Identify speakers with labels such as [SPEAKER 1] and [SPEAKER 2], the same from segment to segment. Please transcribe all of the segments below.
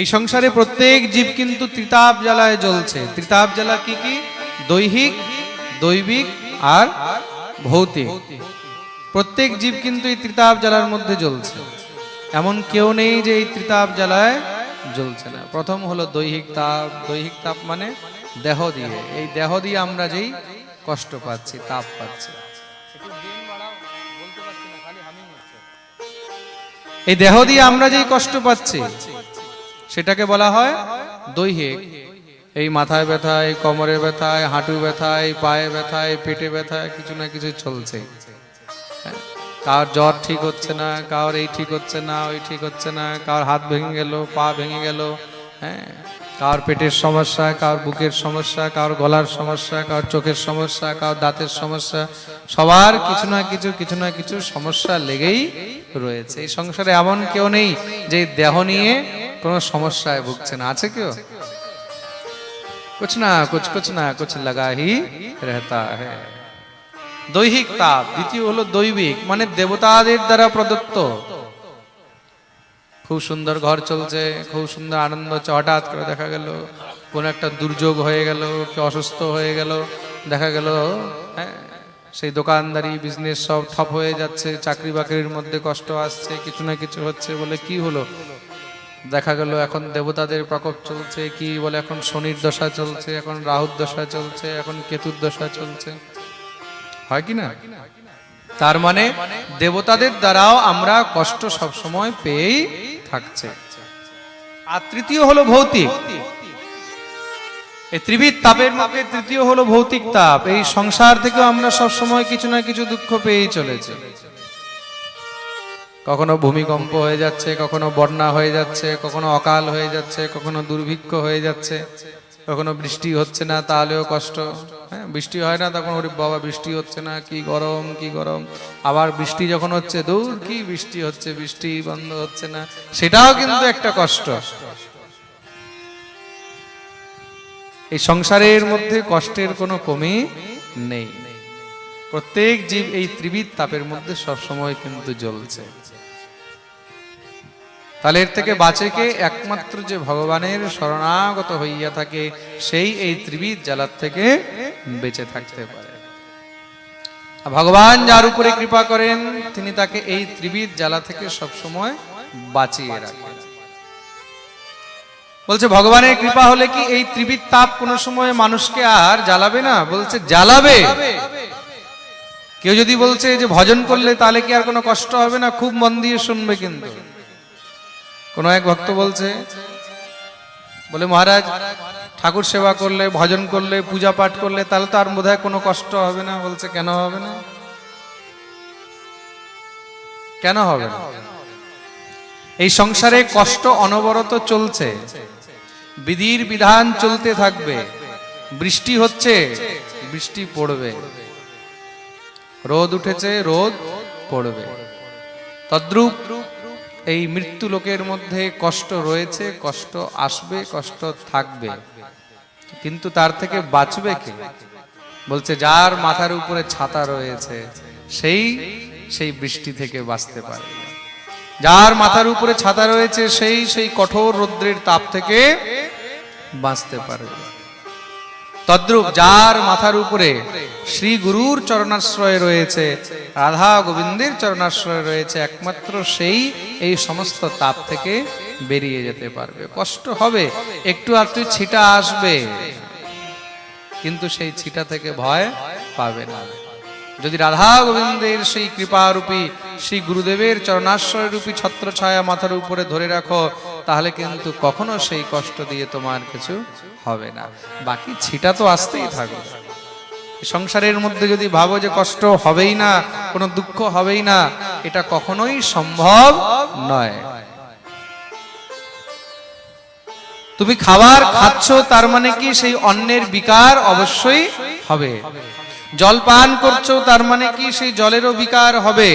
[SPEAKER 1] এই সংসারে প্রত্যেক জীব কিন্তু ত্রিতাপ জ্বালায় জ্বলছে। ত্রিতাপ জ্বালা কি কি? দৈহিক, দৈবিক আর ভৌতিক। প্রত্যেক জীব কিন্তু এই ত্রিতাপ জ্বালার মধ্যে জ্বলছে। এমন কেউ নেই যে এই ত্রিতাপ জ্বালায় জ্বলছে না। প্রথম হলো দৈহিক তাপ। দৈহিক তাপ মানে দেহ দিয়ে। এই দেহ দিয়ে আমরা যেই কষ্ট পাচ্ছি, তাপ পাচ্ছি। এই দেহ দিয়ে আমরা যেই কষ্ট পাচ্ছি সেটাকে বলা হয় দৈহিক। এই মাথায় ব্যথা এই কোমরে ব্যথা হাঁটু ব্যথা এই পায়ে ব্যথা এই পেটে ব্যথা কিছু না কিছু চলছে। কার জ্বর ঠিক হচ্ছে না, কার এই ঠিক হচ্ছে না, ওই ঠিক হচ্ছে না, কার হাত ভেঙে গেল, পা ভেঙে গেল হ্যাঁ? কার পেটের সমস্যা, কার বুকের সমস্যা, কার গলার সমস্যা, কার চোখের সমস্যা, কার দাঁতের সমস্যা, সবার কিছু না কিছু কিছু না কিছু সমস্যা লেগেই রয়েছে। এই সংসারে এমন কেউ নেই যে দেহ নিয়ে কোনো সমস্যায় ভুগছে না আছে কেউ कुछ ना कुछ कुछ ना कुछ लगा ही रहता है দৈহিক তাপ দ্বিতীয় হলো দৈবিক মানে দেবতাদের দ্বারা প্রদত্ত খুব সুন্দর ঘর চলছে খুব সুন্দর আনন্দ হচ্ছে হঠাৎ করে দেখা গেল কোন একটা দুর্যোগ হয়ে গেল কেউ অসুস্থ হয়ে গেল দেখা গেল হ্যাঁ সেই দোকানদারি বিজনেস সব ঠপ হয়ে যাচ্ছে চাকরি বাকরির মধ্যে কষ্ট আসছে কিছু না কিছু হচ্ছে বলে কি হলো দেখা গেল এখন দেবতাদের প্রকোপ চলছে, কি বলে, এখন শনির দশা চলছে, এখন রাহুর দশা চলছে, এখন কেতুর দশা চলছে। হয় কি না? তার মানে দেবতাদের দ্বারাও আমরা কষ্ট সব সময় পেয়েই থাকছে। আর তৃতীয় হলো ভৌতিক। এই ত্রিবিধ তাপের মধ্যে তৃতীয় হলো ভৌতিক তাপ। এই সংসার থেকেও আমরা সব সময় কিছু না কিছু দুঃখ পেয়েই চলেছি। কখনো ভূমিকম্প হয়ে যাচ্ছে, কখনো বন্যা হয়ে যাচ্ছে, কখনো অকাল হয়ে যাচ্ছে, কখনো দুর্ভিক্ষ হয়ে যাচ্ছে, কখনো বৃষ্টি হচ্ছে না, তাহলেও কষ্ট। হ্যাঁ বৃষ্টি হয় না, তখন ওরে বাবা, বৃষ্টি হচ্ছে না, কি গরম কি গরম। আবার বৃষ্টি যখন হচ্ছে, দূর কি বৃষ্টি হচ্ছে, বৃষ্টি বন্ধ হচ্ছে না, সেটাও কিন্তু একটা কষ্ট। এই সংসারের মধ্যে কষ্টের কোনো কমি নেই। প্রত্যেক জীব এই ত্রিবিধ তাপের মধ্যে সবসময় কিন্তু জ্বলছে। তাহলে এর থেকে বাঁচে কে? একমাত্র যে ভগবানের শরণাগত হইয়া থাকে, সেই এই ত্রিবিধ জ্বালার থেকে বেঁচে থাকতে পারে। ভগবান যার উপরে কৃপা করেন, তিনি তাকে এই ত্রিবিধ জ্বালা থেকে সবসময় বাঁচিয়ে রাখেন। বলছে, ভগবানের কৃপা হলে কি এই ত্রিবিধ তাপ কোনো সময় মানুষকে আর জ্বালাবে না? বলছে, জ্বালাবে। কেউ যদি বলছে যে, ভজন করলে তাহলে কি আর কোনো কষ্ট হবে না? খুব মন দিয়ে শুনবে কিন্তু। কোন এক ভক্ত বলছে, বলে, মহারাজ, ঠাকুর সেবা করলে, ভজন করলে, পূজা পাঠ করলে, তাহলে তো আর বোধহয় কোনো কষ্ট হবে না। বলছে, কেন হবে না? কেন হবে না? এই সংসারে কষ্ট অনবরত চলছে। বিধির বিধান চলতে থাকবে। বৃষ্টি হচ্ছে, বৃষ্টি পড়বে। রোদ উঠেছে, রোদ পড়বে। তদ্রূপ এই মৃত্যু লোকের মধ্যে কষ্ট রয়েছে, কষ্ট আসবে, কষ্ট থাকবে। কিন্তু তার থেকে বাঁচবে কে? বলছে, যার মাথার উপরে ছাতা রয়েছে, সেই সেই বৃষ্টি থেকে বাঁচতে পারে। যার মাথার উপরে ছাতা রয়েছে, সেই সেই কঠোর রৌদ্রের তাপ থেকে বাঁচতে পারবে তদ্রূপ যার মাথার উপরে শ্রী গুরুর চরণাশ্রয় রয়েছে, রাধা গোবিন্দের চরণাশ্রয় রয়েছে, একমাত্র সেই এই সমস্ত তাপ থেকে বেরিয়ে যেতে পারবে। কষ্ট হবে, একটু আধটু ছিটা আসবে, কিন্তু সেই ছিটা থেকে ভয় পাবে না। যদি রাধা গোবিন্দের সেই কৃপারূপী, শ্রী গুরুদেবের চরণাশ্রয় রূপী ছত্র ছায়া মাথার উপরে ধরে রাখো, তাহলে কিন্তু কখনো সেই কষ্ট দিয়ে তোমার কিছু হবে না। বাকি ছিটা তো আসতেই থাকবে। সংসারের মধ্যে যদি ভাবো যে কষ্ট হবেই না, কোনো দুঃখ হবেই না, এটা কখনোই সম্ভব নয়। তুমি খাবার খাচ্ছ, তার মানে কি সেই অন্নের বিকার অবশ্যই হবে। জল পান করছ, তার মানে কি সেই জলেরও বিকার হবে।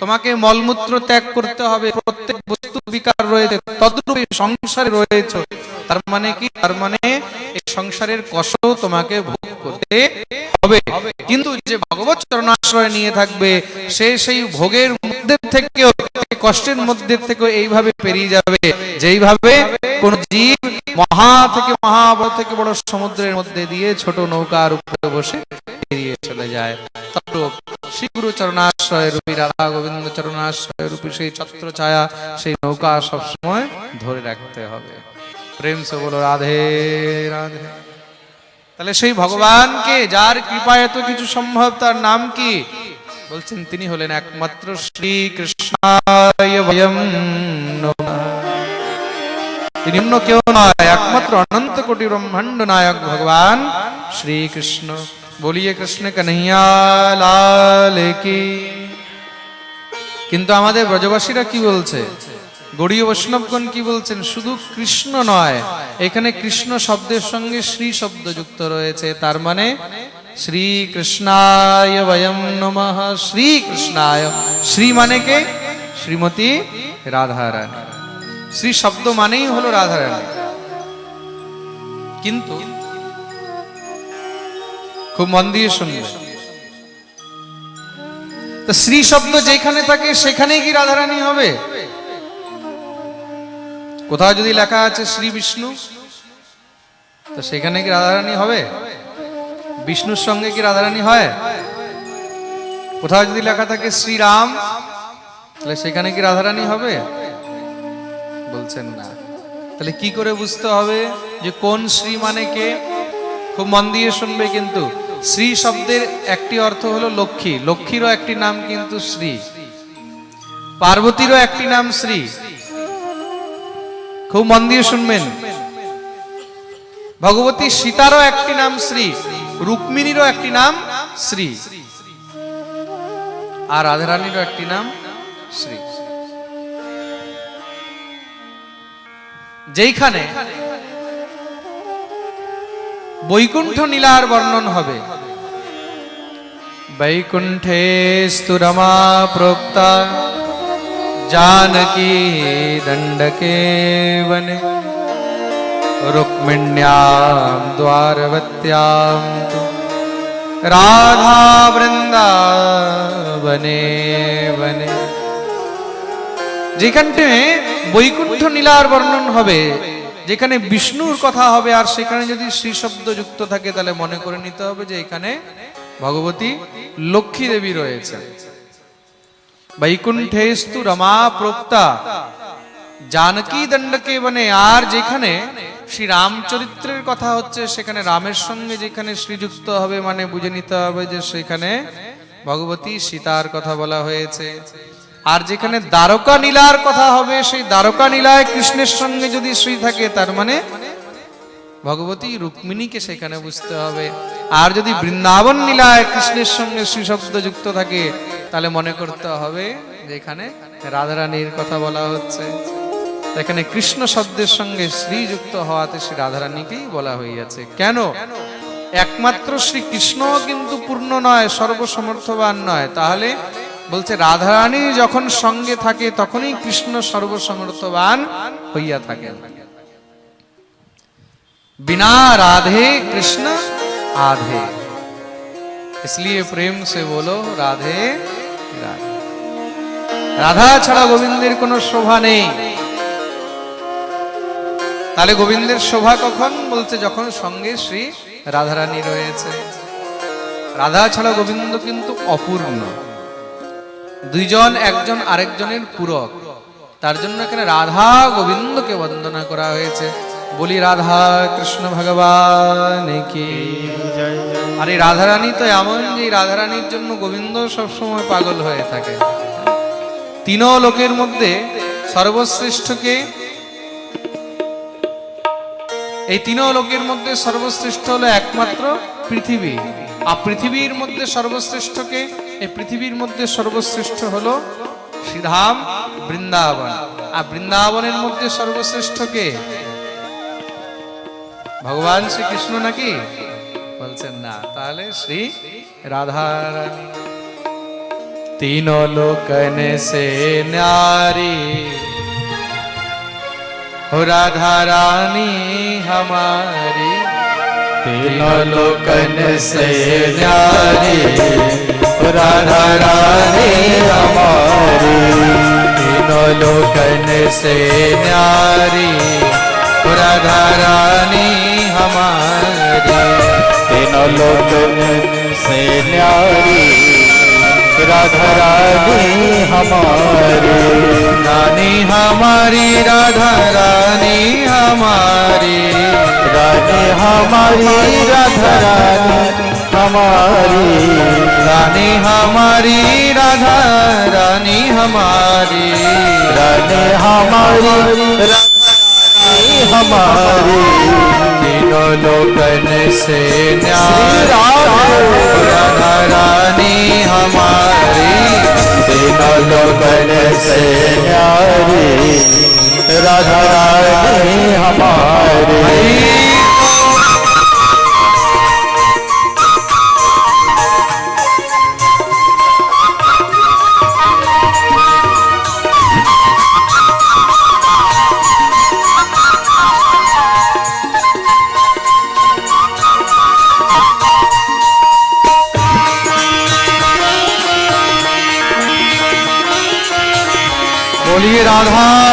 [SPEAKER 1] তোমাকে মলমূত্র ত্যাগ করতে হবে, প্রত্যেক বস্তু বিকার রয়েছে, তদ্রূপ সংসারে রয়েছে। তার মানে কি? তার মানে এই সংসারের কষ্ট তোমাকে ভোগ করতে হবে। কিন্তু যে ভগবত চরণাশ্রয় নিয়ে থাকবে, সে সেই ভোগের মধ্যে থেকেও কষ্টের মধ্যে থেকেও এইভাবে পেরিয়ে যাবে, যেইভাবে কোন জীব মহা থেকে মহা বড় থেকে বড় সমুদ্রের মধ্যে দিয়ে ছোট নৌকার উপরে বসে পেরিয়ে চলে যায়। তদ্রূপ শ্রী গুরু চরণাশ্রয় রূপী রাধা গোবিন্দ চরণাশ্রয় রূপী সেই ছত্র ছায়া সেই নৌকা সবসময় ধরে রাখতে হবে। প্রেম সে বলো রাধে রাধে। তাহলে সেই ভগবানকে যার কৃপায় এত কিছু সম্ভব, তার নাম কি? বলছেন, তিনি হলেন একমাত্র শ্রী কৃষ্ণায় কেউ নয়, একমাত্র অনন্ত কোটি ব্রহ্মাণ্ড নায়ক ভগবান শ্রীকৃষ্ণ বলিয়ে কৃষ্ণ কন্হैया লাল কিন্তু আমাদের ব্রজবাসীরা কি বলছে? গড়ীয় বৈষ্ণবগণ কি বলছেন? শুধু কৃষ্ণ নয়, এখানে কৃষ্ণ শব্দের সঙ্গে শ্রী শব্দ যুক্ত রয়েছে। তার মানে শ্রী কৃষ্ণায় বয়ম নমঃ শ্রী কৃষ্ণায়। শ্রী মানে কে? শ্রীমতী রাধারানী। শ্রী শব্দ মানেই হলো রাধারানী। কিন্তু খুব মন দিয়ে শুনবে। তো শ্রী শব্দ যেখানে থাকে, সেখানেই কি রাধারানী হবে? কোথাও যদি লেখা আছে শ্রী বিষ্ণু, তো সেখানে কি রাধারানী হবে? বিষ্ণুর সঙ্গে কি রাধারানী হয়? কোথাও যদি লেখা থাকে শ্রীরাম তাহলে সেখানে কি রাধারানী হবে? বলছেন না। তাহলে কি করে বুঝতে হবে যে কোন শ্রী মানে কে? খুব মন দিয়ে শুনবে কিন্তু। শ্রী শব্দের একটি অর্থ হলো লক্ষ্মী। লক্ষ্মীরও একটি নাম কিন্তু শ্রী। পার্বতীরও একটি নাম শ্রী। খুব মন দিয়ে শুনবেন। ভগবতী সীতারও একটি নাম শ্রী, রুক্মিণীরও একটি নাম শ্রী, আর রাধারানীরও একটি নাম শ্রী। যেইখানে বৈকুণ্ঠ নীলার বর্ণন হবে। বৈকুণ্ঠে স্তুরমা প্রোক্তা জানকী দণ্ডকে বনে रुक्मिण्यां द्वारवत्यां तु राधा বৃন্দাবনে বনে যেখানটে বৈকুণ্ঠ নীলার বর্ণন হবে যেখানে বিষ্ণুর কথা হবে আর সেখানে যদি শ্রী শব্দ যুক্ত থাকে তাহলে মনে করে নিতে হবে যে এখানে ভগবতী লক্ষ্মী দেবী রয়েছে বৈকুণ্ঠেস্তু রমা প্রোক্তা জানকী দণ্ডকে বনে আর যেখানে শ্রী রামচরিত্রের কথা হচ্ছে সেখানে রামের সঙ্গে যেখানে শ্রীযুক্ত হবে মানে বুঝে নিতে হবে যে সেখানে ভগবতী সীতার কথা বলা হয়েছে আর যেখানে দ্বারকা নীলার কথা হবে সেই দ্বারকা নীলায় কৃষ্ণের সঙ্গে যদি শ্রী থাকে, তার মানে ভগবতী রুক্মিণীকে সেখানে বুঝতে হবে। আর যদি বৃন্দাবন নীলায় কৃষ্ণের সঙ্গে শ্রী শব্দ যুক্ত থাকে, তাহলে মনে করতে হবে যে এখানে রাধারানীর কথা বলা হচ্ছে। এখানে কৃষ্ণ শব্দের সঙ্গে শ্রী যুক্ত হওয়াতে শ্রী রাধারানীকেই বলা হইয়াছে। কেন? একমাত্র শ্রী কৃষ্ণ কিন্তু পূর্ণ নয়, সর্বসমর্থবান নয়। তাহলে বলছে, রাধারানী যখন সঙ্গে থাকে, তখনই কৃষ্ণ সর্বসমর্থবান হইয়া থাকেন। बिना राधे कृष्ण आधे इसलिए प्रेम से बोलो राधे राधे রাধা ছাড়া গোবিন্দের কোনো শোভা নেই তাহলে গোবিন্দের শোভা কখন বলছে যখন সঙ্গে শ্রী রাধারানী রয়েছে রাধা ছাড়া গোবিন্দ কিন্তু অপূর্ণ দুইজন একজন আরেকজনের পূরক তার জন্য এখানে রাধা গোবিন্দকে বন্দনা করা হয়েছে বলি রাধা কৃষ্ণ ভগবান কি আর এই রাধারানী তো এমন যে রাধারানীর জন্য গোবিন্দ সবসময় পাগল হয়ে থাকে। তিনও লোকের মধ্যে সর্বশ্রেষ্ঠকে এই তিনও লোকের মধ্যে সর্বশ্রেষ্ঠ হলো একমাত্র পৃথিবী। আর পৃথিবীর মধ্যে সর্বশ্রেষ্ঠকে, এই পৃথিবীর মধ্যে সর্বশ্রেষ্ঠ হলো শ্রীধাম বৃন্দাবন। আর বৃন্দাবনের মধ্যে সর্বশ্রেষ্ঠকে ভগবান শ্রীকৃষ্ণ নাকি বলছেন না তাহলে শ্রী রাধারানী तीनों लोकन से न्यारी हो राधा रानी हमारी
[SPEAKER 2] तीनों लोकन से न्यारी
[SPEAKER 1] राधा रानी
[SPEAKER 2] हमारी
[SPEAKER 1] तीनों लोकन से न्यारी हो राधा रानी हमारी।
[SPEAKER 2] तीनों लोकन से न्यारी, राधा रानी हमारी।
[SPEAKER 1] रानी हमारी, राधा रानी हमारी।
[SPEAKER 2] रानी हमारी, राधा रानी हमारी।
[SPEAKER 1] रानी हमारी, राधा रानी हमारी।
[SPEAKER 2] रानी हमारी, राधा रानी हमारी।
[SPEAKER 1] लोकन से रानी हमारी
[SPEAKER 2] तीनों लोकन से नारी राधा रानी हमारी।
[SPEAKER 1] राधा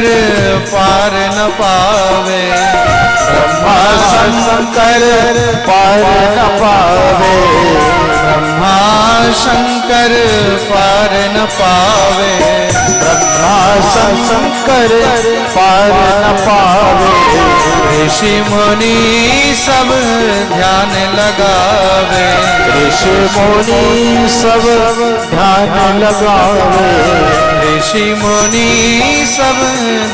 [SPEAKER 1] Benim. पार न पावे।
[SPEAKER 2] ब्रह्मा शंकर पार न पावे।
[SPEAKER 1] ब्रह्मा शंकर पार न पावे।
[SPEAKER 2] ब्रह्मा शंकर पार न पावे।
[SPEAKER 1] ऋषि मुनि सब ध्यान लगावे।
[SPEAKER 2] ऋषि मुनि सब ध्यान लगावे।
[SPEAKER 1] ऋषि मुनि सब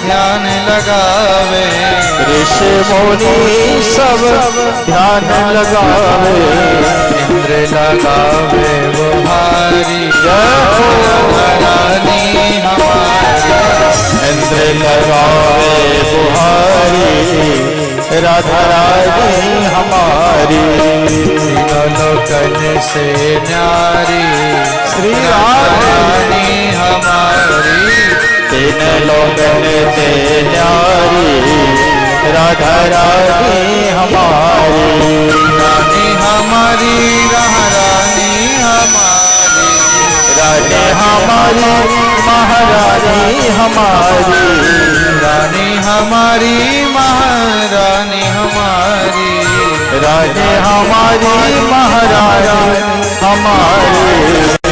[SPEAKER 1] ध्यान लगावे।
[SPEAKER 2] ऋषि मुनि सब ध्यान लगावे।
[SPEAKER 1] इंद्र लगावे वो भारी। रानी हमारी।
[SPEAKER 2] इंद्र लगावे बुहारी राधा रानी हमारी।
[SPEAKER 1] लोकन से न्यारी।
[SPEAKER 2] श्री
[SPEAKER 1] रानी हमारी।
[SPEAKER 2] तीन लोगन ते न्यारी राधा रानी हमारी।
[SPEAKER 1] रानी हमारी रानी हमारी।
[SPEAKER 2] रानी हमारी महारानी हमारी।
[SPEAKER 1] रानी हमारी महारानी हमारी।
[SPEAKER 2] रानी हमारी महारानी हमारी।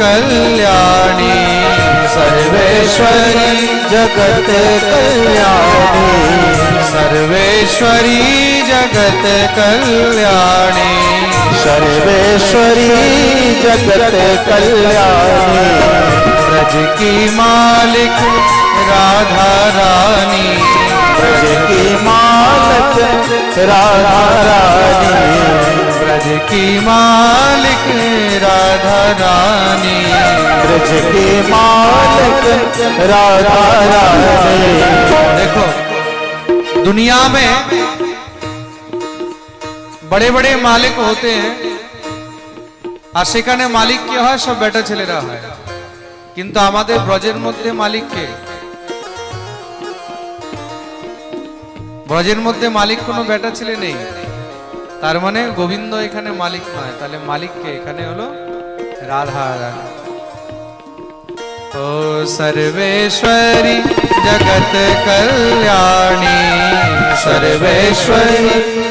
[SPEAKER 1] कल्याणी सर्वेश्वरी
[SPEAKER 2] जगत कल्याणी
[SPEAKER 1] सर्वेश्वरी जगत कल्याणी
[SPEAKER 2] सर्वेश्वरी जगत्कल्याणि
[SPEAKER 1] ब्रज की मालिक राधा रानी।
[SPEAKER 2] ब्रज की मालिक राधा रानी
[SPEAKER 1] ब्रज की मालिक राधा रानी
[SPEAKER 2] ब्रज की मालक राधा रानी
[SPEAKER 1] देखो दुनिया में বড়ে বড়ে মালিক হতে हैं আর সেখানে মালিক কে হয় সব বেটা ছেলেরা হয় কিন্তু আমাদের ব্রজের মধ্যে মালিক কে ব্রজের মধ্যে মালিক কোনো বেটা ছেলে নেই তার মানে গোবিন্দ এখানে মালিক নয় তাহলে মালিক কে এখানে হলো রাধা রানী ओ सर्वेश्वरी जगत कल्याणी सर्वेश्वरी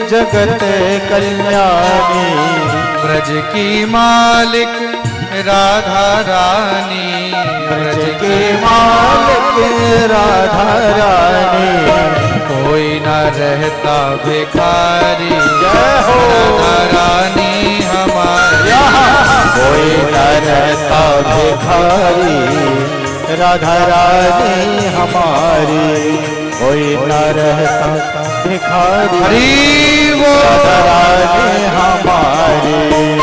[SPEAKER 2] जगत कल्याणी
[SPEAKER 1] ब्रज की मालिक राधा रानी
[SPEAKER 2] ब्रज के मालिक राधा रानी
[SPEAKER 1] कोई न रहता भिखारी।
[SPEAKER 2] जय हो।
[SPEAKER 1] राधा रानी हमारी
[SPEAKER 2] कोई न रहता भिखारी। राधा रानी हमारी। कोई न रहता भिखारी।
[SPEAKER 1] हरि वो।
[SPEAKER 2] राधा रानी हमारी।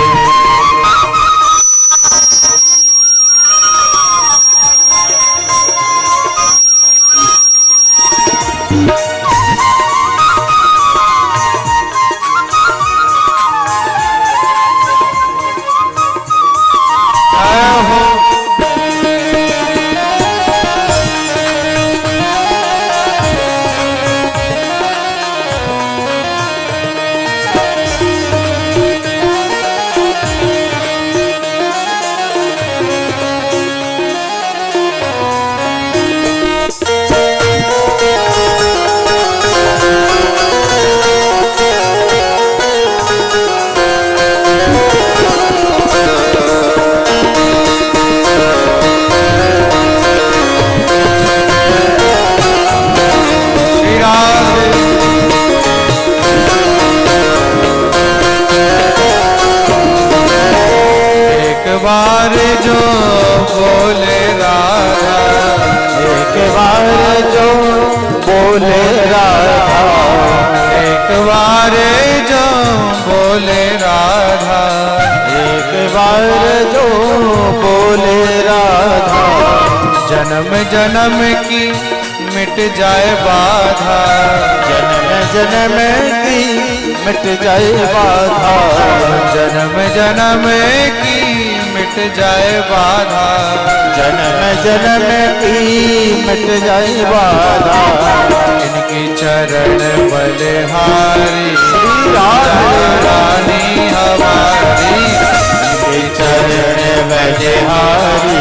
[SPEAKER 1] एक जो बोले राधा। जन्म जन्म की मिट जाए बाधा।
[SPEAKER 2] जन्म जन्म की मिट जाए बाधा।
[SPEAKER 1] जन्म जन्म की मिट जाए बाधा।
[SPEAKER 2] जन्म जन्म की मिट जाए बाधा।
[SPEAKER 1] इनकी चरण बलिहारी
[SPEAKER 2] श्री राधे।
[SPEAKER 1] रानी हमारी।
[SPEAKER 2] चरण बजे बलिहारी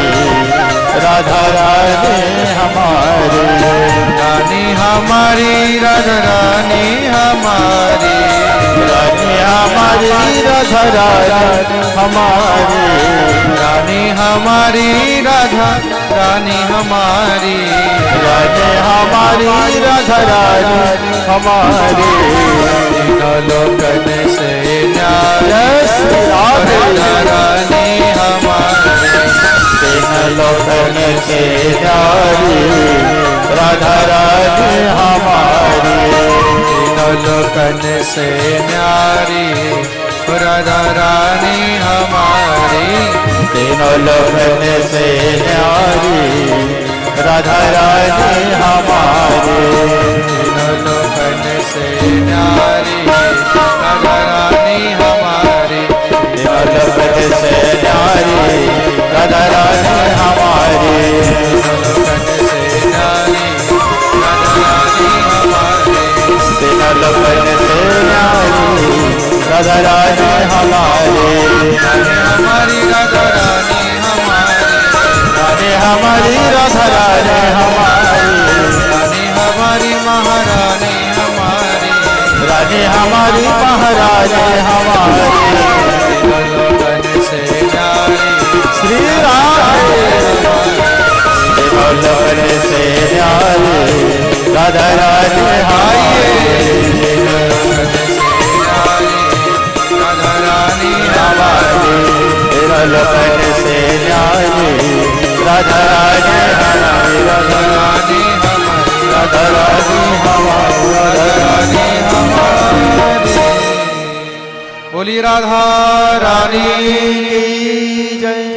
[SPEAKER 2] राधा राधे हमारे।
[SPEAKER 1] रानी हमारी राधा रानी हमारी।
[SPEAKER 2] हमारी राधा रानी हमारी
[SPEAKER 1] रानी हमारी राधा रानी हमारी
[SPEAKER 2] रानी हमारी राधा रानी हमारी
[SPEAKER 1] लोकन से
[SPEAKER 2] राधे
[SPEAKER 1] रानी हमारी
[SPEAKER 2] लोकन के नारी राधा रानी हमारी
[SPEAKER 1] लोकन से न्यारी राधा रानी हमारी
[SPEAKER 2] तीनों लोकन से नारी राधा रानी हमारी।
[SPEAKER 1] तीनों लोकन से न्यारी धरण हमारे
[SPEAKER 2] लपन से राधा रानी हमारे
[SPEAKER 1] हमारी
[SPEAKER 2] राधा रानी हमारे
[SPEAKER 1] हमारी राधा रानी हमारी
[SPEAKER 2] हमारी
[SPEAKER 1] महारानी हमारी
[SPEAKER 2] रानी हमारी महारानी हमारी।
[SPEAKER 1] से न्यारे
[SPEAKER 2] राधा राधे हाये लोन से न्यारे राधा राधे हमारे राधा राधे राधा राधे हमारे राधा हमारे
[SPEAKER 1] बोली राधा रानी जय।